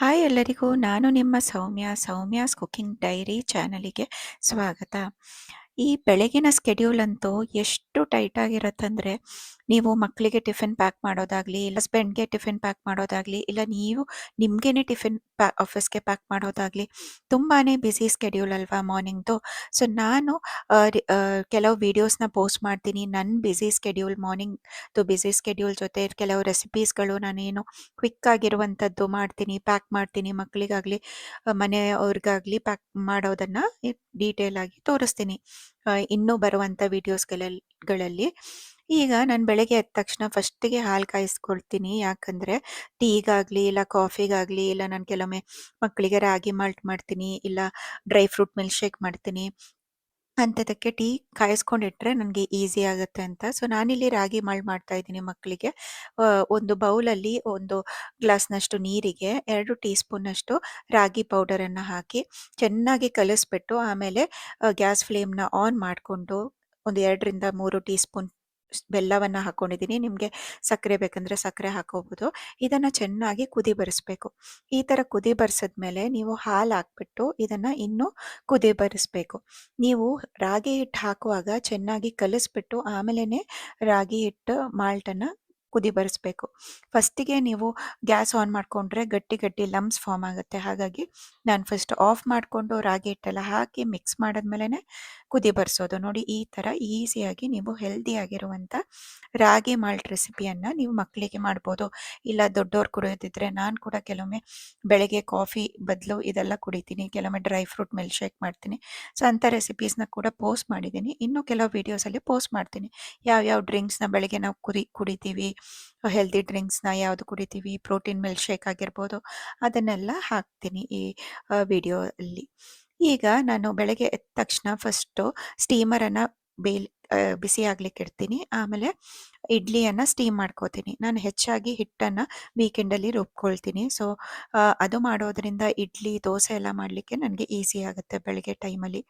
Hi ಎಲ್ಲರಿಗೂ. ನಾನು ನಿಮ್ಮ ಸೌಮ್ಯ, ಸೌಮ್ಯಾಸ್ ಕುಕಿಂಗ್ ಡೈರಿ ಚಾನಲಿಗೆ ಸ್ವಾಗತ. ಈ ಬೆಳಗಿನ ಸ್ಕೆಡ್ಯೂಲ್ ಅಂತೂ ಎಷ್ಟು ಟೈಟ್ ಆಗಿರತ್ತಂದ್ರೆ ನೀವು ಮಕ್ಕಳಿಗೆ ಟಿಫಿನ್ ಪ್ಯಾಕ್ ಮಾಡೋದಾಗ್ಲಿ, ಇಲ್ಲ ಹಸ್ಬೆಂಡ್ಗೆ ಟಿಫಿನ್ ಪ್ಯಾಕ್ ಮಾಡೋದಾಗ್ಲಿ, ಇಲ್ಲ ನೀವು ನಿಮ್ಗೇನೆ ಟಿಫಿನ್ ಪ್ಯಾ ಆಫೀಸ್ಗೆ ಪ್ಯಾಕ್ ಮಾಡೋದಾಗ್ಲಿ, ತುಂಬಾನೇ ಬ್ಯುಸಿ ಸ್ಕೆಡ್ಯೂಲ್ ಅಲ್ವಾ ಮಾರ್ನಿಂಗ್ದು ಸೊ ನಾನು ಕೆಲವು ವಿಡಿಯೋಸ್ನ ಪೋಸ್ಟ್ ಮಾಡ್ತೀನಿ. ನನ್ನ ಬ್ಯುಸಿ ಸ್ಕೆಡ್ಯೂಲ್ ಮಾರ್ನಿಂಗ್ದು ಬ್ಯುಸಿ ಸ್ಕೆಡ್ಯೂಲ್ ಜೊತೆ ಕೆಲವು ರೆಸಿಪೀಸ್ಗಳು ನಾನೇನು ಕ್ವಿಕ್ ಆಗಿರುವಂಥದ್ದು ಮಾಡ್ತೀನಿ, ಪ್ಯಾಕ್ ಮಾಡ್ತೀನಿ ಮಕ್ಕಳಿಗಾಗಲಿ ಮನೆಯವ್ರಿಗಾಗಲಿ ಪ್ಯಾಕ್ ಮಾಡೋದನ್ನ ಡೀಟೇಲ್ ಆಗಿ ತೋರಿಸ್ತೀನಿ. ಇನ್ನೂ ಬರುವಂಥ ವಿಡಿಯೋಸ್ಗಳಲ್ಲಿ ಗಳಲ್ಲಿ. ಈಗ ನಾನು ಬೆಳಗ್ಗೆ ಎದ್ದ ತಕ್ಷಣ ಫಸ್ಟಿಗೆ ಹಾಲು ಕಾಯಿಸ್ಕೊಳ್ತೀನಿ. ಯಾಕಂದರೆ ಟೀಗಾಗಲಿ ಇಲ್ಲ ಕಾಫಿಗಾಗಲಿ ಇಲ್ಲ ನಾನು ಕೆಲವೊಮ್ಮೆ ಮಕ್ಕಳಿಗೆ ರಾಗಿ ಮಾಲ್ಟ್ ಮಾಡ್ತೀನಿ, ಇಲ್ಲ ಡ್ರೈ ಫ್ರೂಟ್ ಮಿಲ್ಕ್ ಶೇಕ್ ಮಾಡ್ತೀನಿ. ಅಂಥದಕ್ಕೆ ಟೀ ಕಾಯಿಸ್ಕೊಂಡಿಟ್ರೆ ನನಗೆ ಈಸಿ ಆಗುತ್ತೆ ಅಂತ. ಸೊ, ನಾನಿಲ್ಲಿ ರಾಗಿ ಮಾಲ್ಟ್ ಮಾಡ್ತಾ ಇದ್ದೀನಿ ಮಕ್ಕಳಿಗೆ ಒಂದು ಬೌಲಲ್ಲಿ ಒಂದು ಗ್ಲಾಸ್ನಷ್ಟು ನೀರಿಗೆ, ಎರಡು ಟೀ ಸ್ಪೂನಷ್ಟು ರಾಗಿ ಪೌಡರನ್ನು ಹಾಕಿ ಚೆನ್ನಾಗಿ ಕಲಿಸ್ಬಿಟ್ಟು ಆಮೇಲೆ ಗ್ಯಾಸ್ ಫ್ಲೇಮ್ನ ಆನ್ ಮಾಡಿಕೊಂಡು ಒಂದು ಎರಡರಿಂದ ಮೂರು ಟೀ ಸ್ಪೂನ್ ಬೆಲ್ಲವನ್ನು ಹಾಕೊಂಡಿದ್ದೀನಿ ನಿಮಗೆ ಸಕ್ಕರೆ ಬೇಕಂದ್ರೆ ಸಕ್ಕರೆ ಹಾಕೋಬಹುದು ಇದನ್ನ ಚೆನ್ನಾಗಿ ಕುದಿ ಬರಿಸ್ಬೇಕು. ಈ ತರ ಕುದಿ ಬರ್ಸಿದ್ಮೇಲೆ ನೀವು ಹಾಲು ಹಾಕ್ಬಿಟ್ಟು ಇದನ್ನ ಇನ್ನೂ ಕುದಿ ಬರಿಸ್ಬೇಕು. ನೀವು ರಾಗಿ ಹಿಟ್ಟು ಹಾಕುವಾಗ ಚೆನ್ನಾಗಿ ಕಲಿಸ್ಬಿಟ್ಟು ಆಮೇಲೆನೆ ರಾಗಿ ಹಿಟ್ಟು, ಮಾಲ್ಟನ್ನ ಕುದಿ ಬರಿಸ್ಬೇಕು. ಫಸ್ಟಿಗೆ ನೀವು ಗ್ಯಾಸ್ ಆನ್ ಮಾಡ್ಕೊಂಡ್ರೆ ಗಟ್ಟಿ ಗಟ್ಟಿ ಲಮ್ಸ್ ಫಾರ್ಮ್ ಆಗುತ್ತೆ. ಹಾಗಾಗಿ ನಾನು ಫಸ್ಟ್ ಆಫ್ ಮಾಡಿಕೊಂಡು ರಾಗಿ ಹಿಟ್ಟೆಲ್ಲ ಹಾಕಿ ಮಿಕ್ಸ್ ಮಾಡಿದ್ಮೇಲೆ ಕುದಿ ಬರ್ಸೋದು. ನೋಡಿ ಈ ಥರ ಈಸಿಯಾಗಿ ನೀವು ಹೆಲ್ದಿ ಆಗಿರುವಂಥ ರಾಗಿ ಮಾಲ್ಟ್ ರೆಸಿಪಿಯನ್ನು ನೀವು ಮಕ್ಕಳಿಗೆ ಮಾಡ್ಬೋದು. ಇಲ್ಲ ದೊಡ್ಡವ್ರು ಕುಡಿಯೋದಿದ್ರೆ ನಾನು ಕೂಡ ಕೆಲವೊಮ್ಮೆ ಬೆಳಗ್ಗೆ ಕಾಫಿ ಬದಲು ಇದೆಲ್ಲ ಕುಡಿತೀನಿ, ಕೆಲವೊಮ್ಮೆ ಡ್ರೈ ಫ್ರೂಟ್ ಮಿಲ್ಕ್ ಶೇಕ್ ಮಾಡ್ತೀನಿ. ಸೊ ಅಂಥ ರೆಸಿಪೀಸ್ನ ಕೂಡ ಪೋಸ್ಟ್ ಮಾಡಿದ್ದೀನಿ. ಇನ್ನೂ ಕೆಲವು ವೀಡಿಯೋಸಲ್ಲಿ ಪೋಸ್ಟ್ ಮಾಡ್ತೀನಿ. ಯಾವ್ಯಾವ ಡ್ರಿಂಕ್ಸ್ನ ಬೆಳಗ್ಗೆ ನಾವು ಕುರಿ ಕುಡಿತೀವಿ ಹೆಲ್ದಿ ಡ್ರಿಂಕ್ಸ್ನ ಯಾವುದು ಕುಡಿತೀವಿ? ಪ್ರೋಟೀನ್ ಮಿಲ್ಕ್ ಶೇಕ್ ಆಗಿರ್ಬೋದು, ಅದನ್ನೆಲ್ಲ ಹಾಕ್ತೀನಿ ಈ ವಿಡಿಯೋ ಅಲ್ಲಿ. ಈಗ ನಾನು ಬೆಳಗ್ಗೆ ಎದ್ದ ತಕ್ಷಣ ಫಸ್ಟು ಸ್ಟೀಮರನ್ನು ಬೇಲ್ ಬಿಸಿ ಆಗ್ಲಿಕ್ಕೆ ಇಡ್ತೀನಿ. ಆಮೇಲೆ ಇಡ್ಲಿಯನ್ನು ಸ್ಟೀಮ್ ಮಾಡ್ಕೋತೀನಿ. ನಾನು ಹೆಚ್ಚಾಗಿ ಹಿಟ್ಟನ್ನು ವೀಕೆಂಡಲ್ಲಿ ರುಬ್ಕೊಳ್ತೀನಿ. ಸೊ ಅದು ಮಾಡೋದ್ರಿಂದ ಇಡ್ಲಿ, ದೋಸೆ ಎಲ್ಲ ಮಾಡಲಿಕ್ಕೆ ನನಗೆ ಈಸಿ ಆಗುತ್ತೆ ಬೆಳಗ್ಗೆ ಟೈಮಲ್ಲಿ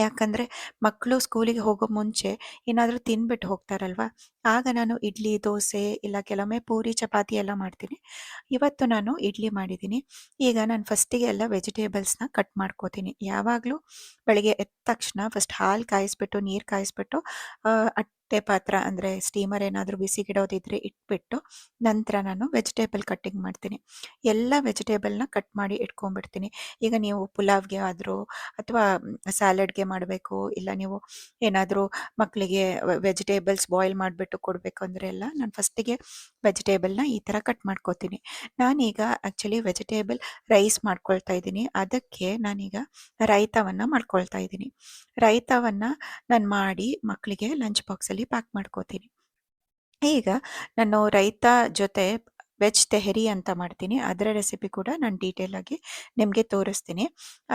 ಯಾಕಂದ್ರೆ ಮಕ್ಕಳು ಸ್ಕೂಲಿಗೆ ಹೋಗೋ ಮುಂಚೆ ಏನಾದರೂ ತಿಂದ್ಬಿಟ್ಟು ಹೋಗ್ತಾರಲ್ವಾ? ಆಗ ನಾನು ಇಡ್ಲಿ, ದೋಸೆ ಇಲ್ಲ ಕೆಲವೊಮ್ಮೆ ಪೂರಿ, ಚಪಾತಿ ಎಲ್ಲ ಮಾಡ್ತೀನಿ. ಇವತ್ತು ನಾನು ಇಡ್ಲಿ ಮಾಡಿದ್ದೀನಿ. ಈಗ ನಾನು ಫಸ್ಟಿಗೆ ಎಲ್ಲ ವೆಜಿಟೇಬಲ್ಸ್ನ ಕಟ್ ಮಾಡ್ಕೋತೀನಿ. ಯಾವಾಗಲೂ ಬೆಳಗ್ಗೆ ಎದ್ದ ತಕ್ಷಣ ಫಸ್ಟ್ ಹಾಲು ಕಾಯಿಸ್ಬಿಟ್ಟು, ನೀರು ಕಾಯಿಸ್ಬಿಟ್ಟು ಆ, ಅಟ್ಟೆ ಪಾತ್ರ ಅಂದರೆ ಸ್ಟೀಮರ್ ಏನಾದರೂ ಬಿಸಿಗಿಡೋದಿದ್ರೆ ಇಟ್ಬಿಟ್ಟು ನಂತರ ನಾನು ವೆಜಿಟೇಬಲ್ ಕಟ್ಟಿಂಗ್ ಮಾಡ್ತೀನಿ. ಎಲ್ಲ ವೆಜಿಟೇಬಲ್ನ ಕಟ್ ಮಾಡಿ ಇಟ್ಕೊಂಡ್ಬಿಡ್ತೀನಿ. ಈಗ ನೀವು ಪುಲಾವ್ಗೆ ಆದರೂ ಅಥವಾ ಸ್ಯಾಲಡ್ಗೆ ಮಾಡಬೇಕು ಇಲ್ಲ ನೀವು ಏನಾದರೂ ಮಕ್ಕಳಿಗೆ ವೆಜಿಟೇಬಲ್ಸ್ ಬಾಯ್ಲ್ ಮಾಡಿಬಿಟ್ಟು ಕೊಡಬೇಕು ಅಂದರೆ ಎಲ್ಲ ನಾನು ಫಸ್ಟಿಗೆ ವೆಜಿಟೇಬಲ್ನ ಈ ಥರ ಕಟ್ ಮಾಡ್ಕೋತೀನಿ. ನಾನೀಗ ಆ್ಯಕ್ಚುಲಿ ವೆಜಿಟೇಬಲ್ ರೈಸ್ ಮಾಡ್ಕೊಳ್ತಾ ಇದ್ದೀನಿ. ಅದಕ್ಕೆ ನಾನೀಗ ರೈತವನ್ನು ಮಾಡ್ಕೊಳ್ತಾ ಇದ್ದೀನಿ. ರೈತವನ್ನು ನಾನು ಮಾಡಿ ಮಕ್ಕಳಿಗೆ ಲಂಚ್ ಬಾಕ್ಸಲ್ಲಿ ಪ್ಯಾಕ್ ಮಾಡ್ಕೋತೀನಿ. ಈಗ ನಾನು ರೈತ ಜೊತೆ ವೆಜ್ ತೆಹರಿ ಅಂತ ಮಾಡ್ತೀನಿ. ಅದರ ರೆಸಿಪಿ ಕೂಡ ನಾನು ಡೀಟೇಲ್ ಆಗಿ ನಿಮಗೆ ತೋರಿಸ್ತೀನಿ.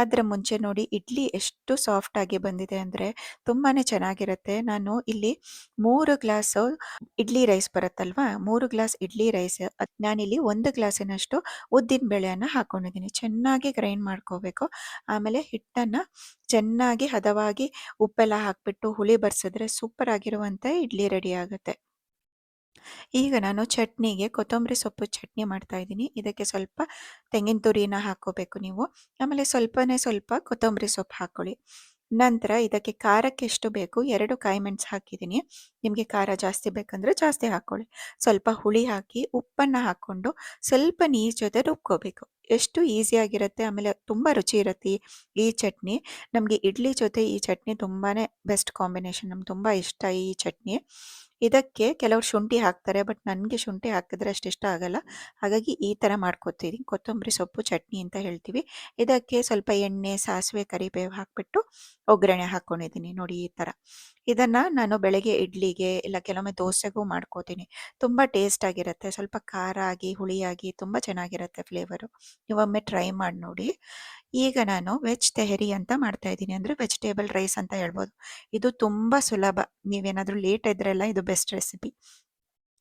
ಅದರ ಮುಂಚೆ ನೋಡಿ ಇಡ್ಲಿ ಎಷ್ಟು ಸಾಫ್ಟ್ ಆಗಿ ಬಂದಿದೆ ಅಂದರೆ ತುಂಬಾ ಚೆನ್ನಾಗಿರುತ್ತೆ. ನಾನು ಇಲ್ಲಿ ಮೂರು ಗ್ಲಾಸ್ ಇಡ್ಲಿ ರೈಸ್ ಬರುತ್ತಲ್ವಾ? ಮೂರು ಗ್ಲಾಸ್ ಇಡ್ಲಿ ರೈಸ್ ನಾನಿಲ್ಲಿ ಒಂದು ಗ್ಲಾಸಿನಷ್ಟು ಉದ್ದಿನ ಬೇಳೆಯನ್ನು ಹಾಕೊಂಡಿದ್ದೀನಿ. ಚೆನ್ನಾಗಿ ಗ್ರೈಂಡ್ ಮಾಡ್ಕೋಬೇಕು. ಆಮೇಲೆ ಹಿಟ್ಟನ್ನು ಚೆನ್ನಾಗಿ ಹದವಾಗಿ ಉಪ್ಪೆಲ್ಲ ಹಾಕಿಬಿಟ್ಟು ಹುಳಿ ಬರ್ಸಿದ್ರೆ ಸೂಪರ್ ಆಗಿರುವಂಥ ಇಡ್ಲಿ ರೆಡಿ ಆಗುತ್ತೆ. ಈಗ ನಾನು ಚಟ್ನಿಗೆ ಕೊತ್ತಂಬರಿ ಸೊಪ್ಪು ಚಟ್ನಿ ಮಾಡ್ತಾ ಇದ್ದೀನಿ. ಇದಕ್ಕೆ ಸ್ವಲ್ಪ ತೆಂಗಿನ ತುರಿನ ಹಾಕೋಬೇಕು ನೀವು. ಆಮೇಲೆ ಸ್ವಲ್ಪನೇ ಸ್ವಲ್ಪ ಕೊತ್ತಂಬರಿ ಸೊಪ್ಪು ಹಾಕೊಳ್ಳಿ. ನಂತರ ಇದಕ್ಕೆ ಖಾರಕ್ಕೆ ಎಷ್ಟು ಬೇಕು? ಎರಡು ಕಾಯಿ ಮೆಣಸು ಹಾಕಿದ್ದೀನಿ. ನಿಮಗೆ ಖಾರ ಜಾಸ್ತಿ ಬೇಕಂದ್ರೆ ಜಾಸ್ತಿ ಹಾಕ್ಕೊಳ್ಳಿ. ಸ್ವಲ್ಪ ಹುಳಿ ಹಾಕಿ, ಉಪ್ಪನ್ನು ಹಾಕ್ಕೊಂಡು ಸ್ವಲ್ಪ ನೀರು ಜೊತೆ ರುಬ್ಕೋಬೇಕು. ಎಷ್ಟು ಈಸಿಯಾಗಿರುತ್ತೆ ಆಮೇಲೆ ತುಂಬ ರುಚಿ ಇರುತ್ತೆ ಈ- ಚಟ್ನಿ. ನಮಗೆ ಇಡ್ಲಿ ಜೊತೆ ಈ ಚಟ್ನಿ ತುಂಬಾ ಬೆಸ್ಟ್ ಕಾಂಬಿನೇಷನ್. ನಮ್ಗೆ ತುಂಬ ಇಷ್ಟ ಈ ಚಟ್ನಿ. ಇದಕ್ಕೆ ಕೆಲವರು ಶುಂಠಿ ಹಾಕ್ತಾರೆ, ಬಟ್ ನನಗೆ ಶುಂಠಿ ಹಾಕಿದ್ರೆ ಅಷ್ಟು ಇಷ್ಟ ಆಗಲ್ಲ. ಹಾಗಾಗಿ ಈ ಥರ ಮಾಡ್ಕೊತೀನಿ ಕೊತ್ತಂಬರಿ ಸೊಪ್ಪು, ಚಟ್ನಿ ಅಂತ ಹೇಳ್ತೀವಿ. ಇದಕ್ಕೆ ಸ್ವಲ್ಪ ಎಣ್ಣೆ, ಸಾಸಿವೆ, ಕರಿಬೇವು ಹಾಕಿಬಿಟ್ಟು ಒಗ್ಗರಣೆ ಹಾಕ್ಕೊಂಡಿದ್ದೀನಿ ನೋಡಿ ಈ ಥರ ಇದನ್ನು ನಾನು ಬೆಳಗ್ಗೆ ಇಡ್ಲಿಗೆ ಇಲ್ಲ ಕೆಲವೊಮ್ಮೆ ದೋಸೆಗೂ ಮಾಡ್ಕೋತೀನಿ. ತುಂಬ ಟೇಸ್ಟ್ ಆಗಿರುತ್ತೆ. ಸ್ವಲ್ಪ ಖಾರ ಆಗಿ ಹುಳಿಯಾಗಿ ತುಂಬ ಚೆನ್ನಾಗಿರುತ್ತೆ ಫ್ಲೇವರು. ನೀವೊಮ್ಮೆ ಟ್ರೈ ಮಾಡಿ ನೋಡಿ. ಈಗ ನಾನು ವೆಜ್ ತೆಹರಿ ಅಂತ ಮಾಡ್ತಾ ಇದ್ದೀನಿ. ಅಂದರೆ ವೆಜಿಟೇಬಲ್ ರೈಸ್ ಅಂತ ಹೇಳ್ಬೋದು. ಇದು ತುಂಬ ಸುಲಭ. ನೀವೇನಾದರೂ ಲೇಟ್ ಇದ್ರೆಲ್ಲ ಇದು ಬೆಸ್ಟ್ ರೆಸಿಪಿ.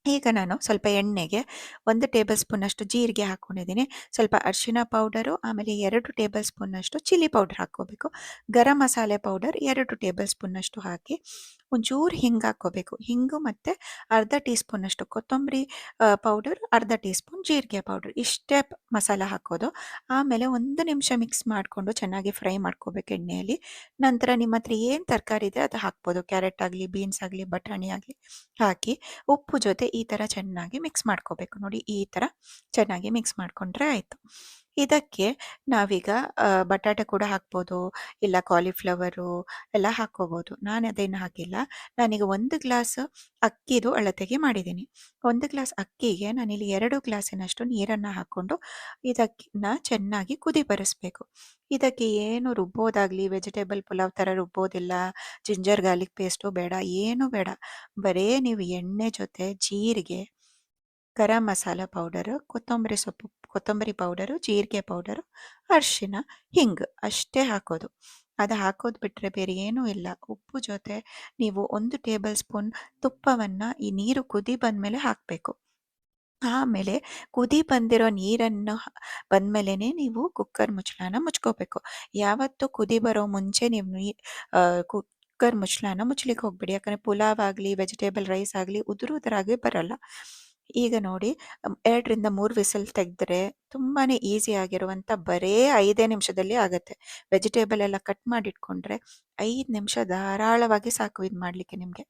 ಈಗ ನಾನು ಸ್ವಲ್ಪ ಎಣ್ಣೆಗೆ ಒಂದು ಟೇಬಲ್ ಸ್ಪೂನಷ್ಟು ಜೀರಿಗೆ ಹಾಕ್ಕೊಂಡಿದ್ದೀನಿ ಸ್ವಲ್ಪ ಅರಿಶಿನ ಪೌಡರು, ಆಮೇಲೆ ಎರಡು ಟೇಬಲ್ ಸ್ಪೂನಷ್ಟು ಚಿಲ್ಲಿ ಪೌಡರ್ ಹಾಕ್ಕೋಬೇಕು. ಗರಂ ಮಸಾಲೆ ಪೌಡರ್ ಎರಡು ಟೇಬಲ್ ಸ್ಪೂನಷ್ಟು ಹಾಕಿ ಒಂಚೂರು ಹಿಂಗೆ ಹಾಕ್ಕೋಬೇಕು. ಹಿಂಗು ಮತ್ತು ಅರ್ಧ ಟೀ ಸ್ಪೂನಷ್ಟು ಕೊತ್ತಂಬರಿ ಪೌಡರ್, ಅರ್ಧ ಟೀ ಸ್ಪೂನ್ ಜೀರಿಗೆ ಪೌಡರ್ ಇಷ್ಟೇ ಮಸಾಲ ಹಾಕೋದು. ಆಮೇಲೆ ಒಂದು ನಿಮಿಷ ಮಿಕ್ಸ್ ಮಾಡಿಕೊಂಡು ಚೆನ್ನಾಗಿ ಫ್ರೈ ಮಾಡ್ಕೋಬೇಕು ಎಣ್ಣೆಯಲ್ಲಿ. ನಂತರ ನಿಮ್ಮ ಹತ್ರ ಏನು ತರಕಾರಿ ಇದೆ ಅದು ಹಾಕ್ಬೋದು. ಕ್ಯಾರೆಟ್ ಆಗಲಿ, ಬೀನ್ಸ್ ಆಗಲಿ, ಬಟಾಣಿ ಆಗಲಿ ಹಾಕಿ ಉಪ್ಪು ಜೊತೆ ಈ ಥರ ಚೆನ್ನಾಗಿ ಮಿಕ್ಸ್ ಮಾಡ್ಕೋಬೇಕು. ನೋಡಿ ಈ ಥರ ಚೆನ್ನಾಗಿ ಮಿಕ್ಸ್ ಮಾಡಿಕೊಂಡ್ರೆ ಆಯಿತು. ಇದಕ್ಕೆ ನಾವೀಗ ಬಟಾಟೆ ಕೂಡ ಹಾಕ್ಬೋದು, ಇಲ್ಲ ಕಾಲಿಫ್ಲವರು ಎಲ್ಲ ಹಾಕ್ಕೋಬೋದು. ನಾನು ಅದೇನು ಹಾಕಿಲ್ಲ. ನಾನೀಗ ಒಂದು ಗ್ಲಾಸ್ ಅಕ್ಕಿದು ಅಳತೆಗೆ ಮಾಡಿದ್ದೀನಿ. ಒಂದು ಗ್ಲಾಸ್ ಅಕ್ಕಿಗೆ ನಾನಿಲ್ಲಿ ಎರಡು ಗ್ಲಾಸಿನಷ್ಟು ನೀರನ್ನು ಹಾಕ್ಕೊಂಡು ಇದಕ್ಕಿನ್ನ ಚೆನ್ನಾಗಿ ಕುದಿ ಬರಿಸ್ಬೇಕು. ಇದಕ್ಕೆ ಏನು ರುಬ್ಬೋದಾಗಲಿ ವೆಜಿಟೇಬಲ್ ಪುಲಾವ್ ಥರ ರುಬ್ಬೋದಿಲ್ಲ ಜಿಂಜರ್ ಗಾರ್ಲಿಕ್ ಪೇಸ್ಟು ಬೇಡ, ಏನೂ ಬೇಡ. ಬರೇ ನೀವು ಎಣ್ಣೆ ಜೊತೆ, ಜೀರಿಗೆ ಗರಂ ಮಸಾಲ ಪೌಡರು, ಕೊತ್ತಂಬರಿ ಸೊಪ್ಪು, ಕೊತ್ತಂಬರಿ ಪೌಡರು, ಜೀರಿಗೆ ಪೌಡರು ಅರಿಶಿನ ಹಿಂಗೆ ಅಷ್ಟೇ ಹಾಕೋದು. ಅದು ಹಾಕೋದು ಬಿಟ್ಟರೆ ಬೇರೆ ಏನೂ ಇಲ್ಲ. ಉಪ್ಪು ಜೊತೆ ನೀವು ಒಂದು ಟೇಬಲ್ ಸ್ಪೂನ್ ತುಪ್ಪವನ್ನು ಈ ನೀರು ಕುದಿ ಬಂದಮೇಲೆ ಹಾಕಬೇಕು. ಆಮೇಲೆ ಕುದಿ ಬಂದಿರೋ ನೀರನ್ನು ಬಂದಮೇಲೆ ನೀವು ಕುಕ್ಕರ್ ಮುಚ್ಚಳನ ಮುಚ್ಕೋಬೇಕು. ಯಾವತ್ತು ಕುದಿ ಬರೋ ಮುಂಚೆ ನೀವು ನೀ ಕುಕ್ಕರ್ ಮುಚ್ಚಳನ ಮುಚ್ಚಲಿಕ್ಕೆ ಹೋಗ್ಬೇಡಿ. ಯಾಕಂದರೆ ಪುಲಾವ್ ಆಗಲಿ, ವೆಜಿಟೇಬಲ್ ರೈಸ್ ಆಗಲಿ ಉದುರು ಬರಲ್ಲ. ಈಗ ನೋಡಿ ಎರಡರಿಂದ ಮೂರು ವಿಸಲ್ ತೆಗೆದ್ರೆ ತುಂಬಾ ಈಸಿ ಆಗಿರುವಂಥ ಬರೇ ಐದೇ ನಿಮಿಷದಲ್ಲಿ ಆಗುತ್ತೆ. ವೆಜಿಟೇಬಲ್ ಎಲ್ಲ ಕಟ್ ಮಾಡಿಟ್ಕೊಂಡ್ರೆ ಐದು ನಿಮಿಷ ಧಾರಾಳವಾಗಿ ಸಾಕು ಇದು ಮಾಡಲಿಕ್ಕೆ ನಿಮಗೆ.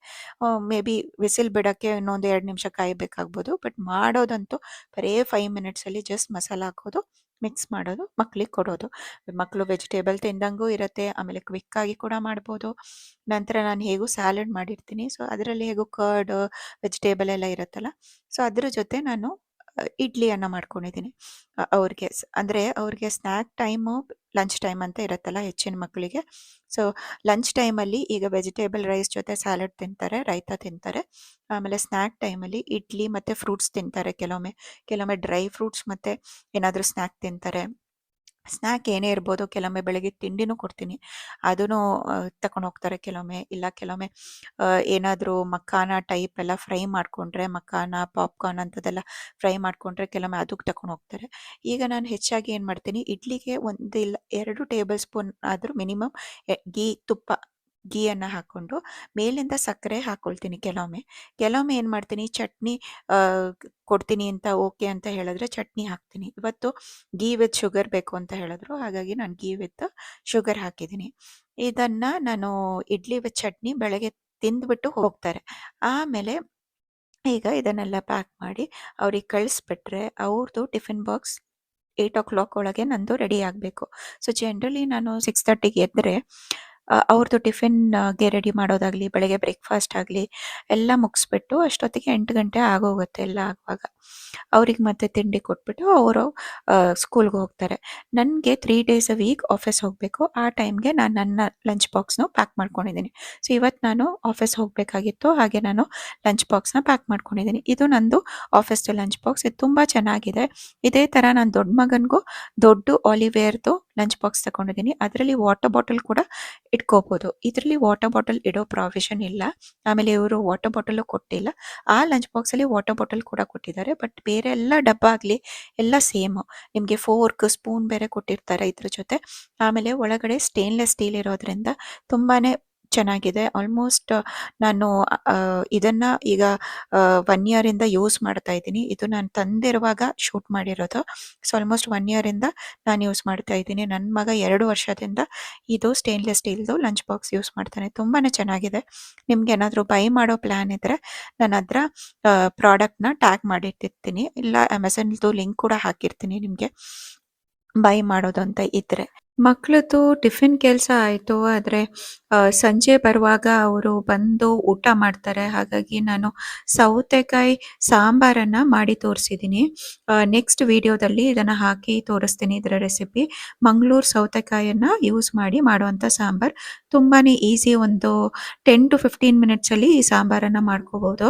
ಮೇ ಬಿ ವಿಸಿಲ್ ಬಿಡೋಕ್ಕೆ ಇನ್ನೊಂದು ಎರಡು ನಿಮಿಷ ಕಾಯಬೇಕಾಗ್ಬೋದು, ಬಟ್ ಮಾಡೋದಂತೂ ಬರೇ ಫೈವ್ ಮಿನಿಟ್ಸಲ್ಲಿ ಜಸ್ಟ್ ಮಸಾಲ ಹಾಕೋದು ಮಿಕ್ಸ್ ಮಾಡೋದು ಮಕ್ಕಳಿಗೆ ಕೊಡೋದು. ಮಕ್ಕಳು ವೆಜಿಟೇಬಲ್ ತಿಂದಂಗೂ ಇರುತ್ತೆ, ಆಮೇಲೆ ಆಗಿ ಕೂಡ ಮಾಡ್ಬೋದು. ನಂತರ ನಾನು ಹೇಗೂ ಸ್ಯಾಲಡ್ ಮಾಡಿರ್ತೀನಿ. ಸೊ, ಅದರಲ್ಲಿ ಹೇಗೂ ಕರ್ಡ್, ವೆಜಿಟೇಬಲ್ ಎಲ್ಲ ಇರುತ್ತಲ್ಲ. ಸೊ, ಅದ್ರ ಜೊತೆ ನಾನು ಇಡ್ಲಿಯನ್ನ ಮಾಡ್ಕೊಂಡಿದ್ದೀನಿ. ಅವ್ರಿಗೆ ಅಂದ್ರೆ ಅವ್ರಿಗೆ ಸ್ನ್ಯಾಕ್ ಟೈಮು ಲಂಚ್ ಟೈಮ್ ಅಂತ ಇರುತ್ತಲ್ಲ ಹೆಚ್ಚಿನ ಮಕ್ಕಳಿಗೆ. ಸೊ, ಲಂಚ್ ಟೈಮಲ್ಲಿ ಈಗ ವೆಜಿಟೇಬಲ್ ರೈಸ್ ಜೊತೆ ಸ್ಯಾಲಡ್ ತಿಂತಾರೆ, ರೈತ ತಿಂತಾರೆ. ಆಮೇಲೆ ಸ್ನ್ಯಾಕ್ ಟೈಮಲ್ಲಿ ಇಡ್ಲಿ ಮತ್ತು ಫ್ರೂಟ್ಸ್ ತಿಂತಾರೆ ಕೆಲವೊಮ್ಮೆ. ಕೆಲವೊಮ್ಮೆ ಡ್ರೈ ಫ್ರೂಟ್ಸ್ ಮತ್ತು ಏನಾದರೂ ಸ್ನ್ಯಾಕ್ ತಿಂತಾರೆ. ಸ್ನ್ಯಾಕ್ ಏನೇ ಇರ್ಬೋದು, ಕೆಲವೊಮ್ಮೆ ಬೆಳಗ್ಗೆ ತಿಂಡಿನೂ ಕೊಡ್ತೀನಿ. ಅದೂ ತಕೊಂಡು ಹೋಗ್ತಾರೆ ಕೆಲವೊಮ್ಮೆ. ಇಲ್ಲ ಕೆಲವೊಮ್ಮೆ ಏನಾದರೂ ಮಕ್ಕಾನ ಟೈಪ್ ಎಲ್ಲ ಫ್ರೈ ಮಾಡಿಕೊಂಡ್ರೆ ಮಕ್ಕಾನ ಪಾಪ್ಕಾರ್ನ್ ಅಂಥದ್ದೆಲ್ಲ ಫ್ರೈ ಮಾಡಿಕೊಂಡ್ರೆ ಕೆಲವೊಮ್ಮೆ ಅದಕ್ಕೆ ತಕೊಂಡು ಹೋಗ್ತಾರೆ. ಈಗ ನಾನು ಹೆಚ್ಚಾಗಿ ಏನು ಮಾಡ್ತೀನಿ, ಇಡ್ಲಿಗೆ ಒಂದು ಇಲ್ಲ ಎರಡು ಟೇಬಲ್ ಸ್ಪೂನ್ ಆದರೂ ಮಿನಿಮಮ್ ಗೀ ತುಪ್ಪ ಗೀಯನ್ನು ಹಾಕ್ಕೊಂಡು ಮೇಲಿಂದ ಸಕ್ಕರೆ ಹಾಕ್ಕೊಳ್ತೀನಿ ಕೆಲವೊಮ್ಮೆ. ಕೆಲವೊಮ್ಮೆ ಏನು ಮಾಡ್ತೀನಿ, ಚಟ್ನಿ ಕೊಡ್ತೀನಿ ಅಂತ ಓಕೆ ಅಂತ ಹೇಳಿದ್ರೆ ಚಟ್ನಿ ಹಾಕ್ತೀನಿ. ಇವತ್ತು ಗೀ ವಿತ್ ಶುಗರ್ ಬೇಕು ಅಂತ ಹೇಳಿದ್ರು, ಹಾಗಾಗಿ ನಾನು ಗೀ ವಿತ್ ಶುಗರ್ ಹಾಕಿದ್ದೀನಿ. ಇದನ್ನು ನಾನು ಇಡ್ಲಿ ವಿತ್ ಚಟ್ನಿ ಬೆಳಗ್ಗೆ ತಿಂದ್ಬಿಟ್ಟು ಹೋಗ್ತಾರೆ. ಆಮೇಲೆ ಈಗ ಇದನ್ನೆಲ್ಲ ಪ್ಯಾಕ್ ಮಾಡಿ ಅವ್ರಿಗೆ ಕಳಿಸ್ಬಿಟ್ರೆ ಅವ್ರದ್ದು tiffin box eight o'clock ಒಳಗೆ ನಂದು ರೆಡಿ ಆಗಬೇಕು. ಸೊ ಜನರಲಿ ನಾನು ಸಿಕ್ಸ್ ತರ್ಟಿಗೆ ಎದ್ದರೆ ಅವ್ರದ್ದು ಟಿಫಿನ್ಗೆ ರೆಡಿ ಮಾಡೋದಾಗಲಿ, ಬೆಳಗ್ಗೆ ಬ್ರೇಕ್ಫಾಸ್ಟ್ ಆಗಲಿ, ಎಲ್ಲ ಮುಗಿಸ್ಬಿಟ್ಟು ಅಷ್ಟೊತ್ತಿಗೆ ಎಂಟು ಗಂಟೆ ಆಗೋಗುತ್ತೆ ಎಲ್ಲ ಆಗುವಾಗ. ಅವ್ರಿಗೆ ಮತ್ತೆ ತಿಂಡಿ ಕೊಟ್ಬಿಟ್ಟು ಅವರು ಸ್ಕೂಲ್ಗೆ ಹೋಗ್ತಾರೆ. ನನಗೆ three days a week office ಹೋಗಬೇಕು. ಆ ಟೈಮ್ಗೆ ನಾನು ನನ್ನ ಲಂಚ್ ಬಾಕ್ಸ್ನ ಪ್ಯಾಕ್ ಮಾಡ್ಕೊಂಡಿದ್ದೀನಿ. ಸೊ ಇವತ್ತು ನಾನು ಆಫೀಸ್ ಹೋಗಬೇಕಾಗಿತ್ತು. ಹಾಗೆ ನಾನು ಲಂಚ್ ಬಾಕ್ಸ್ನ ಪ್ಯಾಕ್ ಮಾಡ್ಕೊಂಡಿದ್ದೀನಿ. ಇದು ನಂದು ಆಫೀಸ್ ಲಂಚ್ ಬಾಕ್ಸ್ ಇದು ತುಂಬ ಚೆನ್ನಾಗಿದೆ. ಇದೇ ಥರ ನಾನು ದೊಡ್ಡ ಮಗನಿಗೂ ದೊಡ್ಡ ಆಲಿವೇರ್ದು ಲಂಚ್ ಬಾಕ್ಸ್ ತಗೊಂಡಿದ್ದೀನಿ ಅದರಲ್ಲಿ ವಾಟರ್ ಬಾಟಲ್ ಕೂಡ ಇಟ್ಕೋಬೋದು. ಇದರಲ್ಲಿ ವಾಟರ್ ಬಾಟಲ್ ಇಡೋ ಪ್ರಾವಿಷನ್ ಇಲ್ಲ. ಆಮೇಲೆ ಇವರು ವಾಟರ್ ಬಾಟಲು ಕೊಟ್ಟಿಲ್ಲ. ಆ ಲಂಚ್ ಬಾಕ್ಸಲ್ಲಿ ವಾಟರ್ ಬಾಟಲ್ ಕೂಡ ಕೊಟ್ಟಿದ್ದಾರೆ. ಬಟ್ ಬೇರೆ ಎಲ್ಲ ಡಬ್ಬ ಆಗಲಿ ಎಲ್ಲ ಸೇಮು. ನಿಮಗೆ ಫೋರ್ಕ್, ಸ್ಪೂನ್ ಬೇರೆ ಕೊಟ್ಟಿರ್ತಾರೆ ಇದ್ರ ಜೊತೆ. ಆಮೇಲೆ ಒಳಗಡೆ ಸ್ಟೇನ್ಲೆಸ್ ಸ್ಟೀಲ್ ಇರೋದ್ರಿಂದ ತುಂಬಾ ಚೆನ್ನಾಗಿದೆ. ಆಲ್ಮೋಸ್ಟ್ ನಾನು ಇದನ್ನು ಈಗ ಒನ್ ಇಯರಿಂದ ಯೂಸ್ ಮಾಡ್ತಾ ಇದ್ದೀನಿ. ಇದು ನಾನು ತಂದಿರುವಾಗ ಶೂಟ್ ಮಾಡಿರೋದು. ಸೊ ಆಲ್ಮೋಸ್ಟ್ ಒನ್ ಇಯರಿಂದ ನಾನು ಯೂಸ್ ಮಾಡ್ತಾ ಇದ್ದೀನಿ. ನನ್ನ ಮಗ ಎರಡು ವರ್ಷದಿಂದ ಇದು ಸ್ಟೇನ್ಲೆಸ್ ಸ್ಟೀಲ್ದು ಲಂಚ್ ಬಾಕ್ಸ್ ಯೂಸ್ ಮಾಡ್ತಾನೆ. ತುಂಬಾ ಚೆನ್ನಾಗಿದೆ. ನಿಮ್ಗೆ ಏನಾದರೂ ಬೈ ಮಾಡೋ ಪ್ಲ್ಯಾನ್ ಇದ್ದರೆ ನಾನು ಅದರ ಪ್ರಾಡಕ್ಟ್ನ ಟ್ಯಾಗ್ ಮಾಡಿಟ್ಟಿರ್ತೀನಿ. ಇಲ್ಲ ಅಮೆಝಾನ್ದು ಲಿಂಕ್ ಕೂಡ ಹಾಕಿರ್ತೀನಿ ನಿಮಗೆ. ಬೈ ಮಾಡೋದು ಅಂತ ಇದ್ದರೆ ಮಕ್ಕಳದ್ದು ಟಿಫಿನ್ ಕೆಲಸ ಆಯಿತು. ಆದರೆ ಸಂಜೆ ಬರುವಾಗ ಅವರು ಬಂದು ಊಟ ಮಾಡ್ತಾರೆ. ಹಾಗಾಗಿ ನಾನು ಸೌತೆಕಾಯಿ ಸಾಂಬಾರನ್ನ ಮಾಡಿ ತೋರಿಸಿದ್ದೀನಿ. ನೆಕ್ಸ್ಟ್ ವಿಡಿಯೋದಲ್ಲಿ ಇದನ್ನು ಹಾಕಿ ತೋರಿಸ್ತೀನಿ ಇದರ ರೆಸಿಪಿ ಮಂಗಳೂರು ಸೌತೆಕಾಯಿಯನ್ನು ಯೂಸ್ ಮಾಡಿ ಮಾಡುವಂಥ ಸಾಂಬಾರ್. ತುಂಬಾ ಈಸಿ ಒಂದು ಟೆನ್ ಟು ಫಿಫ್ಟೀನ್ ಮಿನಿಟ್ಸಲ್ಲಿ ಈ ಸಾಂಬಾರನ್ನು ಮಾಡ್ಕೋಬೋದು.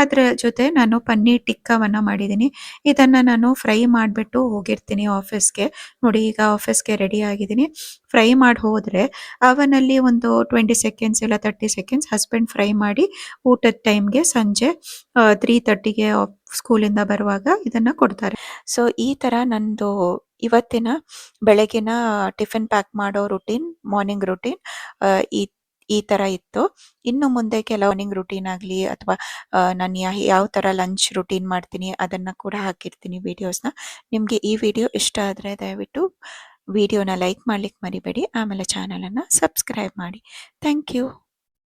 ಅದರ ಜೊತೆ ನಾನು ಪನ್ನೀರ್ ಟಿಕ್ಕವನ್ನು ಮಾಡಿದ್ದೀನಿ. ಇದನ್ನು ನಾನು ಫ್ರೈ ಮಾಡಿಬಿಟ್ಟು ಹೋಗಿರ್ತೀನಿ ಆಫೀಸ್ಗೆ ನೋಡಿ ಈಗ ಆಫೀಸ್ಗೆ ರೆಡಿ ಆಗಿದ್ದೀನಿ. ಫ್ರೈ ಮಾಡಿ ಹೋದರೆ ಅವನಲ್ಲಿ ಒಂದು ಒಂದು ಟ್ವೆಂಟಿ ಸೆಕೆಂಡ್ಸ್ ಇಲ್ಲ ತರ್ಟಿ ಸೆಕೆಂಡ್ಸ್ ಹಸ್ಬೆಂಡ್ ಫ್ರೈ ಮಾಡಿ ಊಟದ ಟೈಮ್ಗೆ ಸಂಜೆ ತ್ರೀ ತರ್ಟಿಗೆ ಸ್ಕೂಲಿಂದ ಬರುವಾಗ ಇದನ್ನ ಕೊಡ್ತಾರೆ. ಸೊ ಈ ತರ ನಂದು ಇವತ್ತಿನ ಬೆಳಗಿನ ಟಿಫಿನ್ ಪ್ಯಾಕ್ ಮಾಡೋ ರುಟೀನ್ ಮಾರ್ನಿಂಗ್ ರುಟೀನ್ ಈ ಈ ತರ ಇತ್ತು. ಇನ್ನು ಮುಂದೆ ಕೆಲವನಿಂಗ್ ರುಟೀನ್ ಆಗಲಿ ಅಥವಾ ನಾನು ಯಾವ ತರ ಲಂಚ್ ರುಟೀನ್ ಮಾಡ್ತೀನಿ ಅದನ್ನ ಕೂಡ ಹಾಕಿರ್ತೀನಿ ವಿಡಿಯೋಸ್ನ ನಿಮಗೆ ಈ ವಿಡಿಯೋ ಇಷ್ಟ ಆದರೆ ದಯವಿಟ್ಟು ವಿಡಿಯೋನ ಲೈಕ್ ಮಾಡ್ಲಿಕ್ಕೆ ಮರಿಬೇಡಿ. ಆಮೇಲೆ ಚಾನಲನ್ನು ಸಬ್ಸ್ಕ್ರೈಬ್ ಮಾಡಿ. Thank you